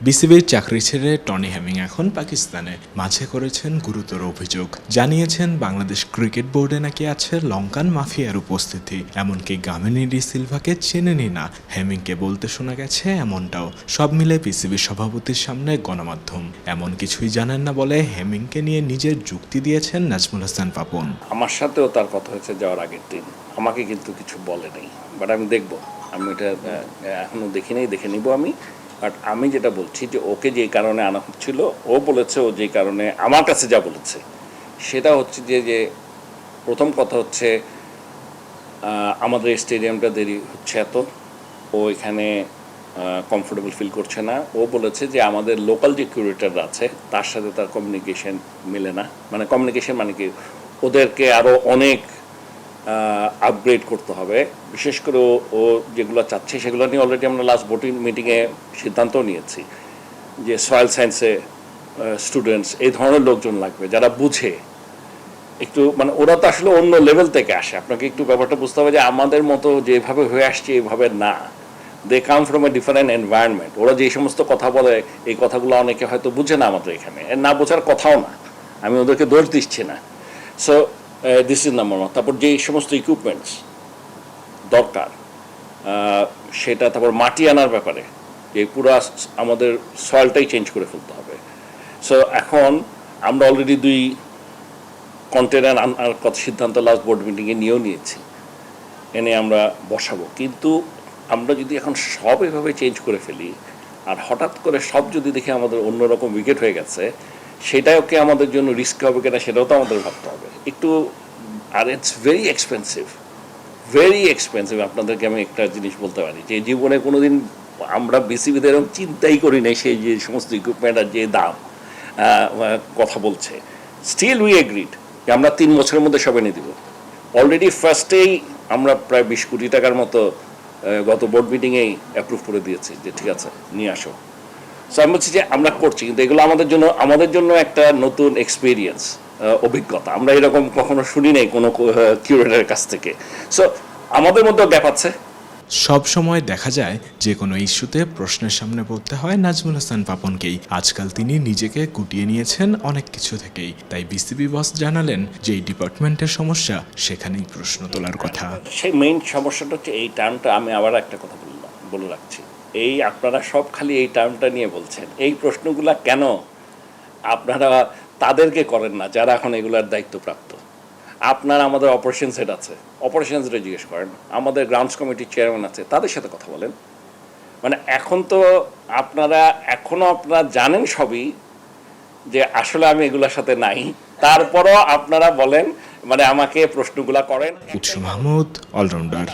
বিসিবির চাকরি ছেড়ে টনি হ্যামিং এখন পাকিস্তানে। মাঝে করেছেন গুরুতর অভিযোগ। জানিয়েছেন বাংলাদেশ ক্রিকেট বোর্ডে নাকি আছে লঙ্কান মাফিয়ার উপস্থিতি। এমনকি গামিনী ডি সিলভাকে চেনেনি না। হ্যামিংকে বলতে শোনা গেছে এমনটাও। সব মিলে বিসিবি সভাপতির সামনে গণমাধ্যম। এমন কিছুই জানেন না বলে হ্যামিংকে নিয়ে নিজের যুক্তি দিয়েছেন নাজমুল হাসান পাপন। আমার সাথেও তার কথা হয়েছে যাওয়ার আগের দিন। আমাকে কিন্তু কিছু বলে নেই। বাট আমি দেখব। আমি এটা আহ, এখনও দেখি নাই দেখে নিব আমি। বাট আমি যেটা বলছি যে ওকে যে কারণে আনা হচ্ছিল, ও বলেছে, ও যে কারণে আমার কাছে যা বলেছে, সেটা হচ্ছে যে যে প্রথম কথা হচ্ছে আমাদের স্টেডিয়ামটা দেরি হচ্ছে এত, ও এখানে কমফোর্টেবল ফিল করছে না। ও বলেছে যে আমাদের লোকাল যে কিউরেটার আছে, তার সাথে তার কমিউনিকেশন মিলে না। মানে কমিউনিকেশন মানে কি, ওদেরকে আরও অনেক আপগ্রেড করতে হবে। বিশেষ করে ও- যেগুলো চাচ্ছে সেগুলো নিয়ে অলরেডি আমরা লাস্ট ভোটিং মিটিংয়ে সিদ্ধান্ত নিয়েছি যে সয়েল সায়েন্সে স্টুডেন্টস এই ধরনের লোকজন লাগবে, যারা বুঝে। একটু মানে ওরা তো আসলে অন্য লেভেল থেকে আসে। আপনাকে একটু ব্যাপারটা বুঝতে হবে যে আমাদের মতো যেভাবে হয়ে আসছে এইভাবে না। They come from a different environment ওরা যে সমস্ত কথা বলে, এই কথাগুলো অনেকে হয়তো বুঝে না আমাদের এখানে। না বোঝার কথাও না। আমি ওদেরকে দোষ দিচ্ছি না। So this is number one তারপর যে সমস্ত ইকুইপমেন্টস দরকার সেটা তারপর মাটি আনার ব্যাপারে, যে পুরো আমাদের সয়েলটাই চেঞ্জ করে ফেলতে হবে। সো এখন আমরা অলরেডি দুই কন্টেনার আনার কথা সিদ্ধান্ত লাস্ট বোর্ড মিটিংয়ে নিয়েও নিয়েছি। এনে আমরা বসাবো। কিন্তু আমরা যদি এখন সব এভাবে চেঞ্জ করে ফেলি, আর হঠাৎ করে সব যদি দেখি আমাদের অন্যরকম উইকেট হয়ে গেছে সেটাও কি আমাদের জন্য রিস্ক হবে কিনা সেটাও তো আমাদের ভাবতে হবে। একটু, আর it's very expensive very expensive আপনাদেরকে আমি একটা জিনিস বলতে পারি যে, জীবনে কোনোদিন আমরা বিসিবিদের এরকম চিন্তাই করি নাই সেই যে সমস্ত ইকুইপমেন্ট আর যে দাম কথা বলছে। স্টিল উই এগ্রিড যে আমরা তিন বছরের মধ্যে সব এনে দিব। অলরেডি ফার্স্টেই আমরা প্রায় বিশ কোটি টাকার মতো গত বোর্ড মিটিংয়েই অ্যাপ্রুভ করে দিয়েছি যে, ঠিক আছে, নিয়ে আসো। সো আমি বলছি যে আমরা করছি কিন্তু এগুলো আমাদের জন্য আমাদের জন্য একটা নতুন এক্সপিরিয়েন্স অভিজ্ঞতা। আমরা এরকম কখনো শুনি নাই কোনো কিউরেটারের কাছ থেকে। সো আমাদের মধ্যেও গ্যাপ আছে। সব সময় দেখা যায় যে কোনো ইস্যুতে প্রশ্নের সামনে পড়তে হয় নাজমুল হাসান পাপনকেই। আজকাল তিনি নিজেকে গুটিয়ে নিয়েছেন অনেক কিছু থেকেই। তাই বিসিবি বস জানালেন যে এই ডিপার্টমেন্টের সমস্যা সেখানেই প্রশ্ন তোলার কথা। সেই মেইন সমস্যাটা হচ্ছে এই টার্মটা আমি আবার একটা কথা বললাম বলে রাখছি। এই আপনারা সব খালি এই টার্মটা নিয়ে বলছেন। এই প্রশ্নগুলা কেন আপনারা তাদেরকে করেন না যারা এখন এগুলার দায়িত্বপ্রাপ্ত? আপনার আমাদের অপারেশন সেট আছে অপারেশনসটা জিজ্ঞেস করেন, আমাদের গ্রাউন্ডস কমিটির চেয়ারম্যান আছে, তাদের সাথে কথা বলেন। মানে এখন তো আপনারা, এখনও আপনারা জানেন সবই যে আসলে আমি এগুলোর সাথে নাই। তারপরও আপনারা বলেন মানে আমাকে প্রশ্নগুলা করেন। মাহমুদ অলরাউন্ডার